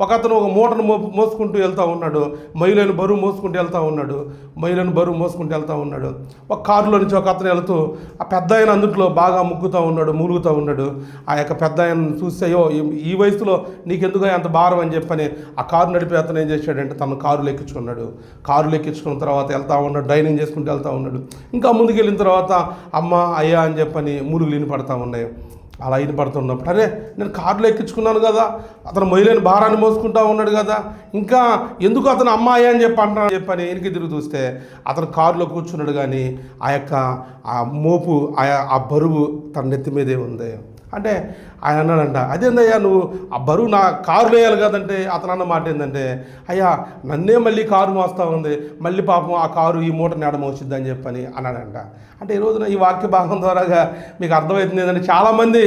ఒక అతను ఒక మూటను మో మోసుకుంటూ వెళ్తూ ఉన్నాడు. మహిళను బరువు మోసుకుంటూ వెళ్తూ ఉన్నాడు. మహిళను బరువు మోసుకుంటూ వెళ్తూ ఉన్నాడు. ఒక కారులో నుంచి ఒక అతను వెళ్తూ ఆ పెద్ద ఆయన అందుట్లో బాగా ముగ్గుతూ ఉన్నాడు మూలుగుతూ ఉన్నాడు. ఆ యొక్క పెద్ద ఆయన చూస్తే ఈ- వయసులో నీకెందుకు అంత భారం అని చెప్పని ఆ కారు నడిపే అతను ఏం చేశాడంటే తను కారులో ఎక్కించుకున్నాడు. కారులో ఎక్కించుకున్న తర్వాత వెళ్తా ఉన్నాడు డైనింగ్ చేసుకుంటూ వెళ్తా ఉన్నాడు. ఇంకా ముందుకెళ్ళిన తర్వాత అమ్మ అయ్యా అని చెప్పని మురుగులు వినపడతా ఉన్నాయి. అలా వినపడుతున్నప్పుడు అరే నేను కారులో ఎక్కించుకున్నాను కదా అతను మహిళని భారాన్ని మోసుకుంటా ఉన్నాడు కదా ఇంకా ఎందుకు అతను అమ్మాయి అని చెప్పి అంటున్నాను చెప్పని వెనక్కి తిరిగి చూస్తే అతను కారులో కూర్చున్నాడు కానీ ఆ యొక్క ఆ మోపు ఆ ఆ బరువు తన నెత్తి మీదే ఉంది. అంటే ఆయన అన్నాడంట అదేందయ్యా నువ్వు ఆ బరువు నా కారు వేయాలి కదంటే అతను అన్న మాట ఏంటంటే అయ్యా నన్నే మళ్ళీ కారు మోస్తా ఉంది మళ్ళీ పాపం ఆ కారు ఈ మూట నేడ మోసిద్ది అని చెప్పని అన్నాడంట. అంటే ఈ రోజున ఈ వాక్య భాగం ద్వారాగా మీకు అర్థమవుతుంది ఏంటంటే చాలామంది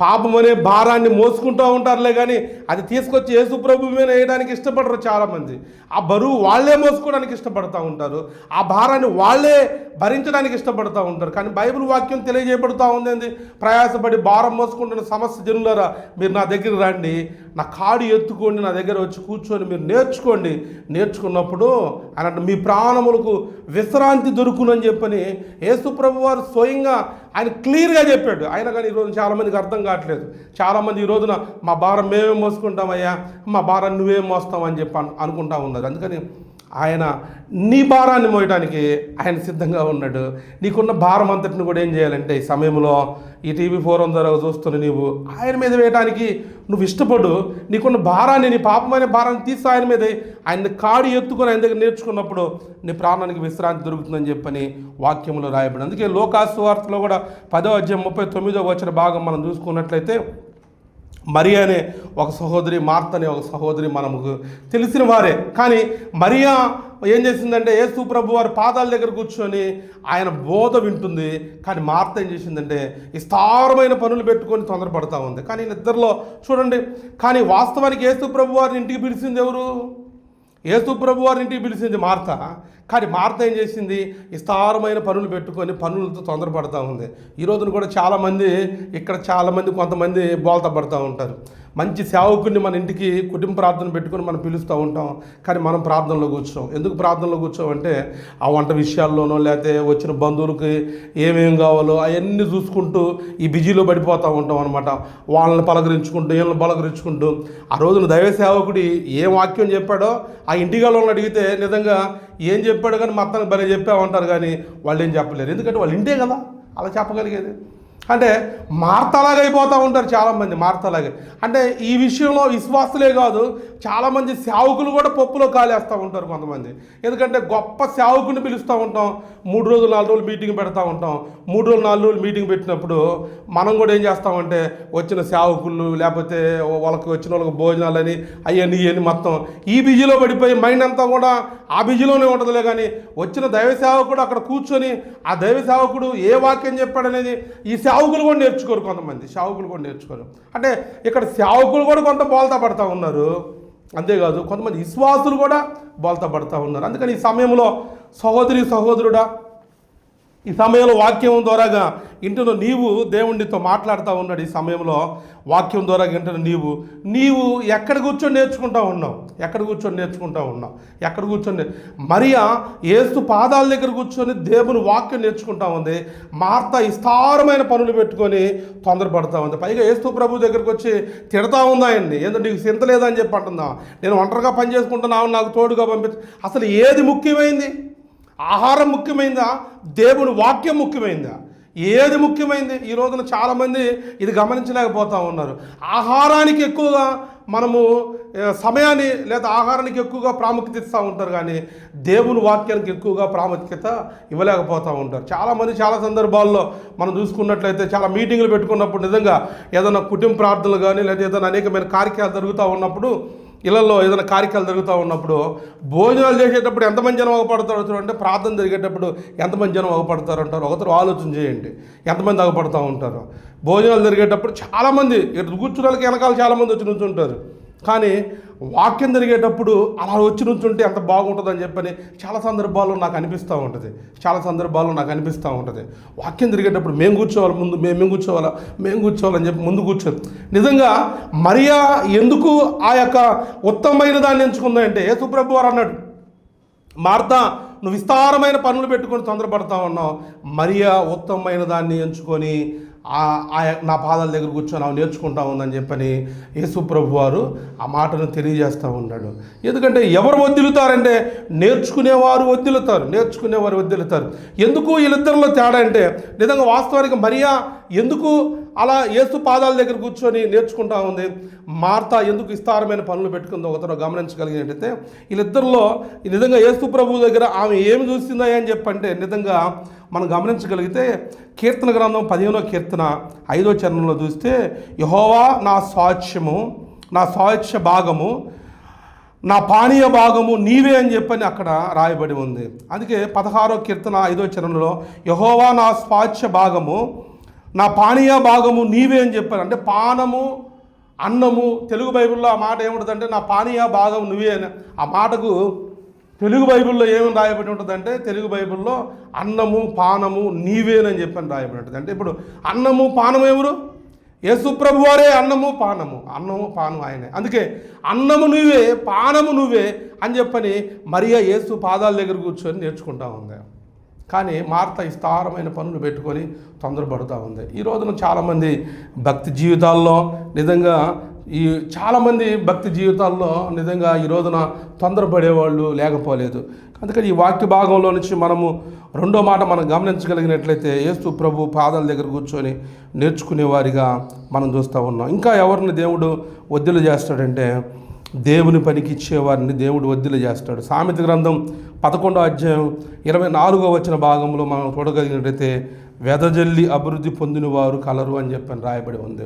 పాపం అనే భారాన్ని మోసుకుంటూ ఉంటారులే కానీ అది తీసుకొచ్చి యేసు ప్రభు మీద వేయడానికి ఇష్టపడరు చాలామంది. ఆ బరువు వాళ్ళే మోసుకోవడానికి ఇష్టపడతా ఉంటారు. ఆ భారాన్ని వాళ్ళే భరించడానికి ఇష్టపడతా ఉంటారు. కానీ బైబిల్ వాక్యం తెలియజేయబడుతూ ఉంది ప్రయాసపడి భారం మోసుకుంటున్న సమస్య జనులరా మీరు నా దగ్గర రండి. నా కాడు ఎత్తుకోండి నా దగ్గర వచ్చి కూర్చొని మీరు నేర్చుకోండి. నేర్చుకున్నప్పుడు అన్నట్టు మీ ప్రాణములకు విశ్రాంతి దొరుకునని చెప్పని యేసుప్రభు వారు స్వయంగా ఆయన క్లియర్గా చెప్పాడు. ఆయన కానీ ఈరోజు చాలామందికి అర్థం కావట్లేదు. చాలామంది ఈ రోజున మా భారం మేమే మోసుకుంటామయ్యా మా భారం నువ్వే మోస్తామని చెప్పి అనుకుంటా ఉన్నారు. అందుకని ఆయన నీ భారాన్ని మోయటానికి ఆయన సిద్ధంగా ఉన్నాడు. నీకున్న భారం అంతటిని కూడా ఏం చేయాలంటే ఈ సమయంలో ఈ టీవీ ఫోరం ద్వారా చూస్తున్న నీవు ఆయన మీద వేయటానికి నువ్వు ఇష్టపడు. నీకున్న భారాన్ని నీ పాపమైన భారాన్ని తీసి ఆయన మీద ఆయన కాడి ఎత్తుకొని ఆయన దగ్గర నేర్చుకున్నప్పుడు నీ ప్రాణానికి విశ్రాంతి దొరుకుతుందని చెప్పని వాక్యంలో రాయబడి అందుకే లోకాసు వార్తలో కూడా పదో అధ్యాయం ముప్పై తొమ్మిదో వచ్చిన భాగం మనం చూసుకున్నట్లయితే మరియా అనే ఒక సహోదరి మార్త అనే ఒక సహోదరి మనకు తెలిసిన వారే. కానీ మరియా ఏం చేసిందంటే యేసు ప్రభు వారి పాదాల దగ్గర కూర్చొని ఆయన బోధ వింటుంది. కానీ మార్త ఏం చేసిందంటే విస్తారమైన పనులు పెట్టుకొని తొందరపడతా ఉంది. కానీ ఇద్దరిలో చూడండి కానీ వాస్తవానికి యేసు ప్రభు వారిని ఇంటికి పిలిచింది ఎవరు? యేసు ప్రభు వారి ఇంటికి పిలిచింది మార్త. కానీ మార్త ఏం చేసింది? విస్తారమైన పనులు పెట్టుకొని పనులతో తొందరపడతా ఉంది. ఈ రోజున కూడా చాలామంది ఇక్కడ చాలామంది కొంతమంది బోల్తా పడుతూ ఉంటారు. మంచి సేవకుడిని మన ఇంటికి కుటుంబ ప్రార్థన పెట్టుకొని మనం పిలుస్తూ ఉంటాం. కానీ మనం ప్రార్థనలో కూర్చోం. ఎందుకు ప్రార్థనలో కూర్చోమంటే ఆ వంట విషయాల్లోనో లేకపోతే వచ్చిన బంధువులకి ఏమేం కావాలో అవన్నీ చూసుకుంటూ ఈ బిజీలో పడిపోతూ ఉంటాం అనమాట వాళ్ళని పలకరించుకుంటూ వీళ్ళని పలకరించుకుంటూ. ఆ రోజున దైవ సేవకుడి ఏ వాక్యం చెప్పాడో ఆ ఇంటికి అడిగితే నిజంగా ఏం చెప్పాడు కానీ మొత్తానికి భలే చెప్పామంటారు కానీ వాళ్ళు ఏం చెప్పలేరు. ఎందుకంటే వాళ్ళు ఇంటే కదా అలా చెప్పగలిగేది. అంటే మార్తలాగా అయిపోతూ ఉంటారు చాలామంది మార్తలాగే. అంటే ఈ విషయంలో విశ్వాసులే కాదు చాలామంది సేవకులు కూడా పప్పులో కాలేస్తూ ఉంటారు కొంతమంది. ఎందుకంటే గొప్ప సేవకుని పిలుస్తూ ఉంటాం మూడు రోజులు నాలుగు రోజులు మీటింగ్ పెడతా ఉంటాం. మూడు రోజులు నాలుగు రోజులు మీటింగ్ పెట్టినప్పుడు మనం కూడా ఏం చేస్తామంటే వచ్చిన సేవకులు లేకపోతే వాళ్ళకి వచ్చిన వాళ్ళకి భోజనాలని అవన్నీ ఇవన్నీ మొత్తం ఈ బిజీలో పడిపోయి మైండ్ అంతా కూడా ఆ బిజీలోనే ఉంటుందిలే కానీ వచ్చిన దైవ సేవకుడు అక్కడ కూర్చొని ఆ దైవ సేవకుడు ఏ వాక్యం చెప్పాడనేది ఈ సావుకులు కూడా నేర్చుకోరు కొంతమంది సావుకులు కూడా నేర్చుకోరు. అంటే ఇక్కడ సావుకులు కూడా కొంత బోల్తా పడతా ఉన్నారు. అంతేకాదు కొంతమంది విశ్వాసులు కూడా బోల్తా పడతా ఉన్నారు. అందుకని ఈ సమయంలో సహోదరి సహోదరుడా ఈ సమయంలో వాక్యం ద్వారాగా ఇంటిలో నీవు దేవుడితో మాట్లాడుతూ ఉన్నాడు ఈ సమయంలో. వాక్యం ద్వారా ఇంటున్న నీవు. నీవు ఎక్కడ కూర్చొని నేర్చుకుంటా ఉన్నావు? ఎక్కడ కూర్చొని నేర్చుకుంటా ఉన్నావు? ఎక్కడ కూర్చొని మరియా ఏస్తు పాదాల దగ్గర కూర్చొని దేవుని వాక్యం నేర్చుకుంటా ఉంది. మార్త విస్తారమైన పనులు పెట్టుకొని తొందరపడతా ఉంది. పైగా ఏస్తు ప్రభు దగ్గరకు వచ్చి తిడతా ఉందాయండి ఆయన్ని. ఏంటంటే నీకు చింత లేదని చెప్పి అంటుందా నేను ఒంటరిగా పని చేసుకుంటున్నావు నాకు తోడుగా పంపి అసలు ఏది ముఖ్యమైంది? ఆహారం ముఖ్యమైందా? దేవుని వాక్యం ముఖ్యమైందా? ఏది ముఖ్యమైంది? ఈ రోజున చాలామంది ఇది గమనించలేకపోతూ ఉన్నారు. ఆహారానికి ఎక్కువగా మనము సమయాన్ని లేదా ఆహారానికి ఎక్కువగా ప్రాముఖ్యత ఇస్తూ ఉంటారు కానీ దేవుని వాక్యానికి ఎక్కువగా ప్రాముఖ్యత ఇవ్వలేకపోతూ ఉంటారు. చాలామంది చాలా సందర్భాల్లో మనం చూసుకున్నట్లయితే చాలా మీటింగులు పెట్టుకున్నప్పుడు నిజంగా ఏదైనా కుటుంబ ప్రార్థనలు కానీ లేదా ఏదైనా అనేకమైన కార్యక్రమాలు జరుగుతూ ఉన్నప్పుడు ఇళ్ళలో ఏదైనా కార్యక్రమాలు జరుగుతూ ఉన్నప్పుడు భోజనాలు చేసేటప్పుడు ఎంతమంది జనం అగపడతారు చూడండి ప్రార్థన జరిగేటప్పుడు ఎంతమంది జనం అగపడతారు అంటారు. ఒకరు ఆలోచన చేయండి ఎంతమంది అగపడుతూ ఉంటారు. భోజనాలు జరిగేటప్పుడు చాలామంది ఇటు కూర్చున్న వాళ్ళకి వెనకాల చాలామంది వచ్చి నుంచుంటారు. కానీ వాక్యం జరిగేటప్పుడు అలా వచ్చి నుంచుంటే ఎంత బాగుంటుందని చెప్పని చాలా సందర్భాల్లో నాకు అనిపిస్తూ ఉంటుంది. చాలా సందర్భాల్లో నాకు అనిపిస్తూ ఉంటుంది. వాక్యం జరిగేటప్పుడు మేము కూర్చోవాలి ముందు మేము మేము కూర్చోవాలా మేము కూర్చోవాలని చెప్పి ముందు కూర్చోదు నిజంగా మరియా ఎందుకు ఆ యొక్క ఉత్తమమైన దాన్ని ఎంచుకుందంటే యేసుప్రభు వారు అన్నాడు మార్తా నువ్వు విస్తారమైన పనులు పెట్టుకొని తొందరపడతా ఉన్నావు. మరియా ఉత్తమమైన దాన్ని ఎంచుకొని నా పాదాల దగ్గర కూర్చొని ఆమె నేర్చుకుంటా ఉందని చెప్పని యేసు ప్రభు వారు ఆ మాటను తెలియజేస్తూ ఉన్నాడు. ఎందుకంటే ఎవరు వదిలుతారంటే నేర్చుకునేవారు వదిలుతారు నేర్చుకునేవారు వదిలుతారు. ఎందుకు వీళ్ళిద్దరిలో తేడా అంటే నిజంగా వాస్తవానికి మరియా ఎందుకు అలా ఏసు పాదాల దగ్గర కూర్చొని నేర్చుకుంటా ఉంది? మార్త ఎందుకు విస్తారమైన పనులు పెట్టుకుందో ఒకతను గమనించగలిగినట్టయితే వీళ్ళిద్దరిలో ఈ నిజంగా ఏసు ప్రభు దగ్గర ఆమె ఏమి చూసిందా అని చెప్పంటే నిజంగా మనం గమనించగలిగితే కీర్తన గ్రంథం పదిహేనో కీర్తన ఐదో చరణంలో చూస్తే యహోవా నా సాక్ష్యము నా సాక్ష్య భాగము నా పానీయ భాగము నీవే అని చెప్పని అక్కడ రాయబడి ఉంది. అందుకే పదహారో కీర్తన ఐదో చరణంలో యహోవా నా స్వాచ్ఛ భాగము నా పానీయ భాగము నీవే అని చెప్పాను అంటే పానము అన్నము తెలుగు బైబిల్లో ఆ మాట ఏముంటుందంటే నా పానీయ భాగం నువ్వే అని. ఆ మాటకు తెలుగు బైబిల్లో ఏమని రాయబడి ఉంటుందంటే తెలుగు బైబిల్లో అన్నము పానము నీవేనని చెప్పని రాయబడి ఉంటుంది. అంటే ఇప్పుడు అన్నము పానము ఎవరు? యేసుప్రభు వారే అన్నము పానము. అన్నము పానము ఆయనే. అందుకే అన్నము నువ్వే పానము నువ్వే అని చెప్పని మరియా యేసు పాదాల దగ్గర కూర్చొని నేర్చుకుంటా ఉంది. కానీ మార్త విస్తారమైన పనులు పెట్టుకొని తొందరపడుతూ ఉంది. ఈ రోజున చాలామంది భక్తి జీవితాల్లో నిజంగా ఈ చాలామంది భక్తి జీవితాల్లో నిజంగా ఈ రోజున తొందరపడేవాళ్ళు లేకపోలేదు. అందుకని ఈ వాక్య భాగంలో నుంచి మనము రెండో మాట మనం గమనించగలిగినట్లయితే యేసు ప్రభు పాదాల దగ్గర కూర్చొని నేర్చుకునే వారిగా మనం చూస్తూ ఉన్నాం. ఇంకా ఎవరిని దేవుడు వద్దులు చేస్తాడంటే దేవుని పనికి ఇచ్చేవారిని దేవుడు వద్దులు చేస్తాడు. సామెత గ్రంథం పదకొండో అధ్యాయం ఇరవై నాలుగో వచ్చిన భాగంలో మనం చూడగలిగినట్టయితే వెదజల్లి అభివృద్ధి పొందిన వారు కలరు అని చెప్పని రాయబడి ఉంది.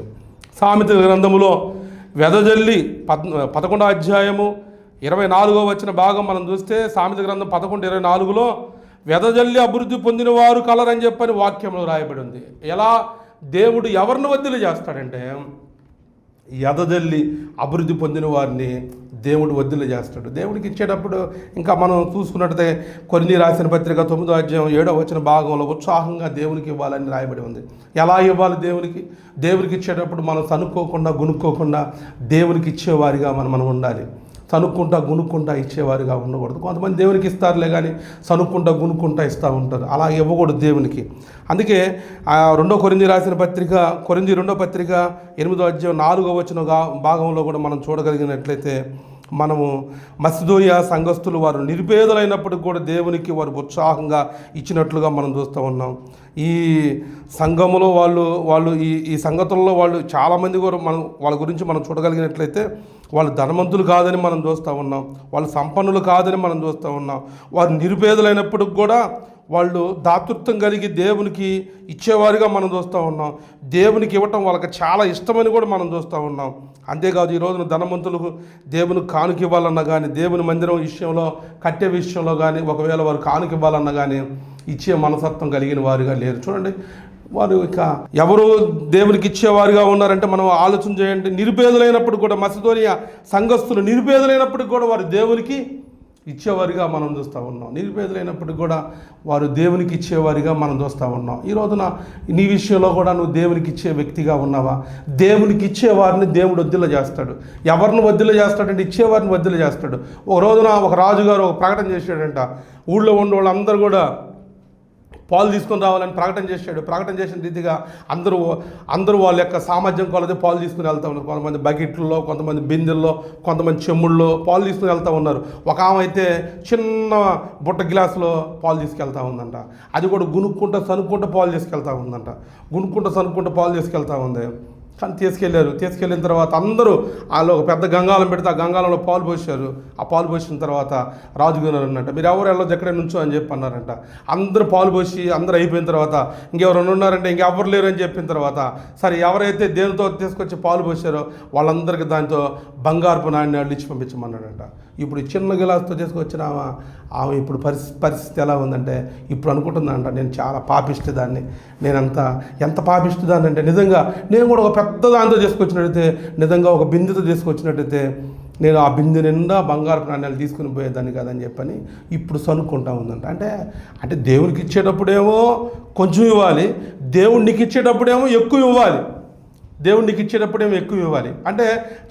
సామెత గ్రంథములో వెదజల్లి పద్ పదకొండో అధ్యాయము ఇరవై నాలుగో వచ్చిన భాగం మనం చూస్తే సామెత గ్రంథం పదకొండు ఇరవై నాలుగులో వెదజల్లి అభివృద్ధి పొందిన వారు కలరని చెప్పని వాక్యంలో రాయబడి ఉంది. ఎలా? దేవుడు ఎవరిని వద్దులు చేస్తాడంటే ఎదజల్లి అభివృద్ధి పొందిన వారిని దేవుడు వద్దులు చేస్తాడు. దేవుడికి ఇచ్చేటప్పుడు ఇంకా మనం చూసుకున్నట్టయితే కొన్ని రాసిన పత్రిక తొమ్మిదో అధ్యాయం ఏడో వచ్చిన భాగంలో ఉత్సాహంగా దేవునికి ఇవ్వాలని రాయబడి ఉంది. ఎలా ఇవ్వాలి దేవునికి? దేవునికి ఇచ్చేటప్పుడు మనం తనుక్కోకుండా గునుక్కోకుండా దేవునికి ఇచ్చేవారిగా మనం మనం ఉండాలి. సనుక్కుంటా గునుక్కుంటా ఇచ్చేవారుగా ఉండకూడదు. కొంతమంది దేవునికి ఇస్తారులే కానీ సనుక్కుంటా గునుక్కుంటా ఇస్తూ ఉంటారు. అలా ఇవ్వకూడదు దేవునికి. అందుకే ఆ రెండో కొరింది రాసిన పత్రిక కొరింది రెండో పత్రిక ఎనిమిదో అధ్యాయం నాలుగో వచ్చిన భాగంలో కూడా మనం చూడగలిగినట్లయితే మనము మసిదోనియా సంఘస్థులు వారు నిరుపేదలైనప్పటికీ కూడా దేవునికి వారు ఉత్సాహంగా ఇచ్చినట్లుగా మనం చూస్తూ ఉన్నాం. ఈ సంఘములో వాళ్ళు వాళ్ళు ఈ ఈ సంగతుల్లో వాళ్ళు చాలామంది కూడా మనం వాళ్ళ గురించి మనం చూడగలిగినట్లయితే వాళ్ళు ధనవంతులు కాదని మనం చూస్తూ ఉన్నాం. వాళ్ళు సంపన్నులు కాదని మనం చూస్తూ ఉన్నాం. వారు నిరుపేదలైనప్పటికి కూడా వాళ్ళు దాతృత్వం కలిగి దేవునికి ఇచ్చేవారుగా మనం చూస్తూ ఉన్నాం. దేవునికి ఇవ్వటం వాళ్ళకి చాలా ఇష్టమని కూడా మనం చూస్తూ ఉన్నాం. అంతేకాదు ఈ రోజున ధనవంతులకు దేవుని కానుక ఇవ్వాలన్నా కానీ దేవుని మందిరం విషయంలో కట్టే విషయంలో కానీ ఒకవేళ వారు కానుక ఇవ్వాలన్నా కానీ ఇచ్చే మనసత్వం కలిగిన వారుగా లేరు. చూడండి వారు ఇక ఎవరు దేవునికి ఇచ్చేవారుగా ఉన్నారంటే మనం ఆలోచన చేయండి. నిరుపేదలైనప్పుడు కూడా మసిదోనియా సంఘస్థులు నిరుపేదలైనప్పటికి కూడా వారు దేవునికి ఇచ్చేవారిగా మనం చూస్తూ ఉన్నాం. నిరుపేదలైనప్పటికీ కూడా వారు దేవునికి ఇచ్చేవారిగా మనం చూస్తూ ఉన్నాం. ఈ రోజున నీ విషయంలో కూడా నువ్వు దేవునికి ఇచ్చే వ్యక్తిగా ఉన్నావా? దేవునికి ఇచ్చేవారిని దేవుడు వద్దుల చేస్తాడు. ఎవరిని వద్దుల చేస్తాడంటే ఇచ్చేవారిని వద్దుల చేస్తాడు. ఒక రోజున ఒక రాజుగారు ఒక ప్రకటన చేశాడంట. ఊళ్ళో ఉన్న వాళ్ళందరూ కూడా పాలు తీసుకొని రావాలని ప్రకటన చేశాడు. ప్రకటన చేసిన రీతిగా అందరూ అందరూ వాళ్ళ యొక్క సామర్థ్యం కొలది పాలు తీసుకుని వెళ్తూ ఉన్నారు. కొంతమంది బకెట్లలో కొంతమంది బిందెల్లో కొంతమంది చెమ్ముళ్ళలో పాలు తీసుకుని వెళ్తూ ఉన్నారు. ఒక ఆమె అయితే చిన్న బుట్ట గ్లాసులో పాలు తీసుకెళ్తా ఉందంట. అది కూడా గునుక్కుంటూ సనుక్కుంటూ పాలు తీసుకెళ్తా ఉందంట. గునుక్కుంటూ సనుక్కుంటూ పాలు తీసుకెళ్తా ఉంది. కానీ తీసుకెళ్ళారు తీసుకెళ్ళిన తర్వాత అందరూ వాళ్ళు ఒక పెద్ద గంగాలం పెడితే ఆ గంగాలంలో పాలు పోసారు ఆ పాలు పోసిన తర్వాత రాజుగారు అన్నట్ట మీరు ఎవరు వెళ్ళదు ఎక్కడే నుంచో అని చెప్పి అన్నారంట అందరూ పాలు పోసి అందరూ అయిపోయిన తర్వాత ఇంకెవరైనా ఉన్నారంటే ఇంకెవరు లేరు అని చెప్పిన తర్వాత సరే ఎవరైతే దేనితో తీసుకొచ్చి పాలు పోసారో వాళ్ళందరికీ దాంతో బంగారపు నాణ్యాలు ఇచ్చి పంపించమన్నాడంట. ఇప్పుడు చిన్న గిలాస్తో తీసుకొచ్చిన ఆమె ఆమె ఇప్పుడు పరిస్థితి పరిస్థితి ఎలా ఉందంటే ఇప్పుడు అనుకుంటుందంట నేను చాలా పాపిష్టిదాన్ని. నేనంత ఎంత పాపిష్టిదాన్ని అంటే నిజంగా నేను కూడా ఒక పెద్ద దాంతో తీసుకొచ్చినట్టయితే నిజంగా ఒక బిందెతో తీసుకొచ్చినట్టయితే నేను ఆ బిందె నిండా బంగారు నాణ్యాలు తీసుకుని పోయేదాన్ని కదని చెప్పని ఇప్పుడు సనుక్కుంటా ఉందంట. అంటే అంటే దేవునికి ఇచ్చేటప్పుడేమో కొంచెం ఇవ్వాలి దేవుడికి ఇచ్చేటప్పుడేమో ఎక్కువ ఇవ్వాలి. దేవుడికి ఇచ్చేటప్పుడేమో ఎక్కువ ఇవ్వాలి. అంటే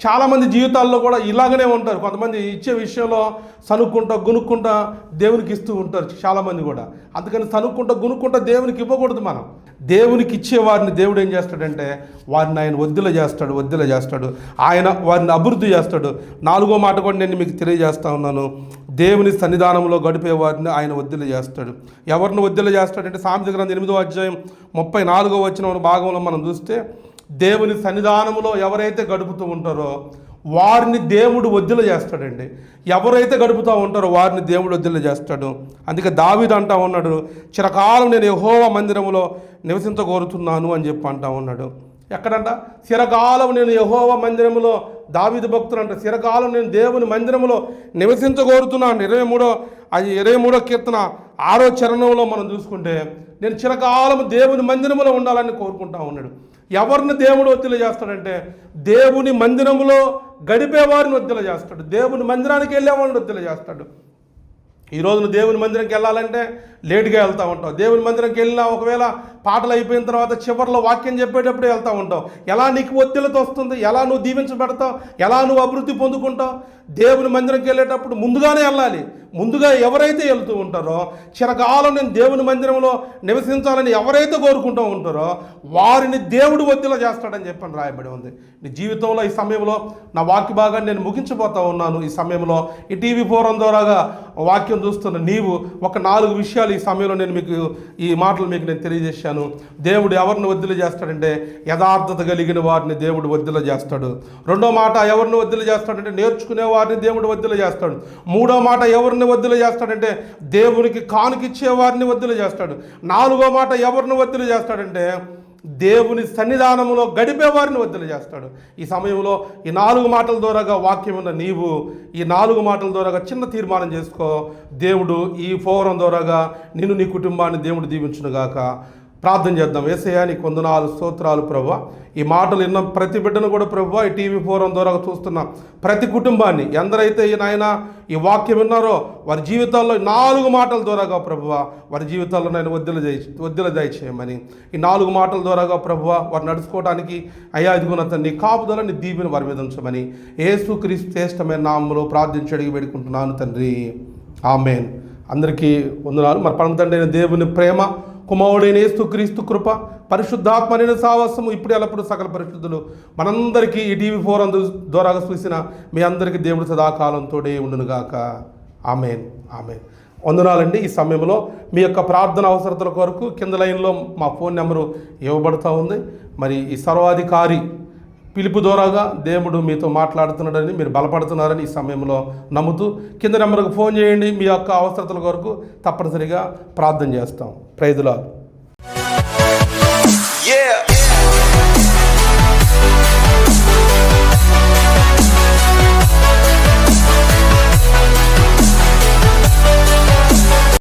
చాలామంది జీవితాల్లో కూడా ఇలాగనే ఉంటారు. కొంతమంది ఇచ్చే విషయంలో సనుక్కుంటా గునుక్కుంటా దేవునికి ఇస్తూ ఉంటారు చాలామంది కూడా. అందుకని సనుక్కుంటా గునుక్కుంటా దేవునికి ఇవ్వకూడదు మనం. దేవునికి ఇచ్చే వారిని దేవుడు ఏం చేస్తాడంటే వారిని ఆయన వద్దుల చేస్తాడు వద్దుల చేస్తాడు. ఆయన వారిని అభివృద్ధి చేస్తాడు. నాలుగో మాట కూడా నేను మీకు తెలియజేస్తా ఉన్నాను. దేవుని సన్నిధానంలో గడిపే వారిని ఆయన వద్దుల చేస్తాడు. ఎవరిని వద్దుల చేస్తాడంటే సామెత గ్రంథం ఎనిమిదో అధ్యాయం ముప్పై నాలుగో వచ్చిన భాగంలో మనం చూస్తే దేవుని సన్నిధానములో ఎవరైతే గడుపుతూ ఉంటారో వారిని దేవుడు వద్దుల చేస్తాడండి. ఎవరైతే గడుపుతూ ఉంటారో వారిని దేవుడు వద్దుల చేస్తాడు. అందుకే దావీదు అంటా ఉన్నాడు చిరకాలం నేను యహోవ మందిరములో నివసించగోరుతున్నాను అని చెప్పి అంటా ఉన్నాడు. ఎక్కడంట? చిరకాలం నేను యహోవ మందిరములో దావీదు భక్తులు అంట చిరకాలం నేను దేవుని మందిరములో నివసించగోరుతున్నాను. ఇరవై మూడో అది ఇరవై మూడో కీర్తన ఆరో చరణంలో మనం చూసుకుంటే నేను చిరకాలం దేవుని మందిరములో ఉండాలని కోరుకుంటా ఉన్నాడు. ఎవరిని దేవుడు ఒత్తిడి చేస్తాడంటే దేవుని మందిరంలో గడిపేవారిని ఒత్తిడి చేస్తాడు. దేవుని మందిరానికి వెళ్ళేవాడిని ఒత్తిడి చేస్తాడు. ఈ రోజున దేవుని మందిరంకి వెళ్ళాలంటే లేటుగా వెళ్తూ ఉంటావు. దేవుని మందిరంకి వెళ్ళినా ఒకవేళ పాటలు అయిపోయిన తర్వాత చివరిలో వాక్యం చెప్పేటప్పుడే వెళ్తూ ఉంటావు. ఎలా నీకు ఒత్తిడితో వస్తుంది? ఎలా నువ్వు దీవించబడతావు? ఎలా నువ్వు అభివృద్ధి పొందుకుంటావు? దేవుని మందిరంకి వెళ్ళేటప్పుడు ముందుగానే వెళ్ళాలి. ముందుగా ఎవరైతే వెళ్తూ ఉంటారో చిరకాలం నేను దేవుని మందిరంలో నివసించాలని ఎవరైతే కోరుకుంటూ ఉంటారో వారిని దేవుడు ఒత్తిలా చేస్తాడని చెప్పని రాయబడి ఉంది. నీ జీవితంలో ఈ సమయంలో నా వాక్య భాగాన్ని నేను ముగించిపోతా ఉన్నాను. ఈ సమయంలో ఈ టీవీ ఫోరం ద్వారాగా వాక్యం చూస్తున్న నీవు ఒక నాలుగు విషయాలు ఈ సమయంలో నేను మీకు ఈ మాటలు మీకు నేను తెలియజేశాను. దేవుడు ఎవరిని వద్దులు చేస్తాడంటే యథార్థత కలిగిన వారిని దేవుడు వద్దుల చేస్తాడు. రెండో మాట ఎవరిని వద్దులు చేస్తాడంటే నేర్చుకునే వారిని దేవుడు వద్దులు చేస్తాడు. మూడో మాట ఎవరిని వద్దులు చేస్తాడంటే దేవునికి కానుకిచ్చే వారిని వద్దులు చేస్తాడు. నాలుగో మాట ఎవరిని వద్దులు చేస్తాడంటే దేవుని సన్నిధానంలో గడిపే వారిని వద్దలు చేస్తాడు. ఈ సమయంలో ఈ నాలుగు మాటల ద్వారాగా వాక్యం ఉన్న నీవు ఈ నాలుగు మాటల ద్వారాగా చిన్న తీర్మానం చేసుకో. దేవుడు ఈ ఫోరం ద్వారాగా నిన్ను నీ కుటుంబాన్ని దేవుడు దీవించునుగాక. ప్రార్థన చేద్దాం. ఏసయ్యా నీకు వందనాలు స్తోత్రాలు ప్రభు ఈ మాటలు విన్న ప్రతి బిడ్డను కూడా ప్రభు ఈ టీవీ ఫోరం ద్వారా చూస్తున్న. ప్రతి కుటుంబాన్ని ఎందరైతే ఈ నాయన ఈ వాక్యం విన్నారో వారి జీవితాల్లో నాలుగు మాటల ద్వారాగా ప్రభువ వారి జీవితాల్లో నేను వద్దుల దయ వద్దుల దయచేయమని. ఈ నాలుగు మాటల ద్వారాగా ప్రభువ వారు నడుచుకోవడానికి అయ్యా ఇదిగునంత నీ కాపుదల నీ దీవెని వారి మీద ఉంచమని ఏసు క్రీస్తు శ్రేష్టమైన నామంలో ప్రార్థించి అడిగి వేడుకుంటున్నాను తండ్రి. ఆమెన్. అందరికీ వందనాలు. మన పరమ తండ్రి అయిన దేవుని ప్రేమ కుమారుడైన యేసు క్రీస్తు కృప పరిశుద్ధాత్మనైన సావాసము ఇప్పుడు ఎల్లప్పుడు సకల పరిశుద్ధులు మనందరికీ ఈ టీవీ ఫోర్ అందు ద్వారా చూసిన మీ అందరికీ దేవుడు సదాకాలంతోడే ఉండునుగాక ఆమెన్. ఆమెన్. వందనాలండి. ఈ సమయంలో మీ యొక్క ప్రార్థన అవసరతల కొరకు కింద లైన్లో మా ఫోన్ నెంబరు ఇవ్వబడుతూ ఉంది. మరి ఈ సర్వాధికారి పిలుపు ద్వారాగా దేవుడు మీతో మాట్లాడుతున్నాడని మీరు బలపడుతున్నారని ఈ సమయంలో నమ్ముతూ కింద నెంబర్కు ఫోన్ చేయండి. మీ యొక్క అవసరతల కొరకు తప్పనిసరిగా ప్రార్థన చేస్తాం. ప్రైజులాలు Yeah.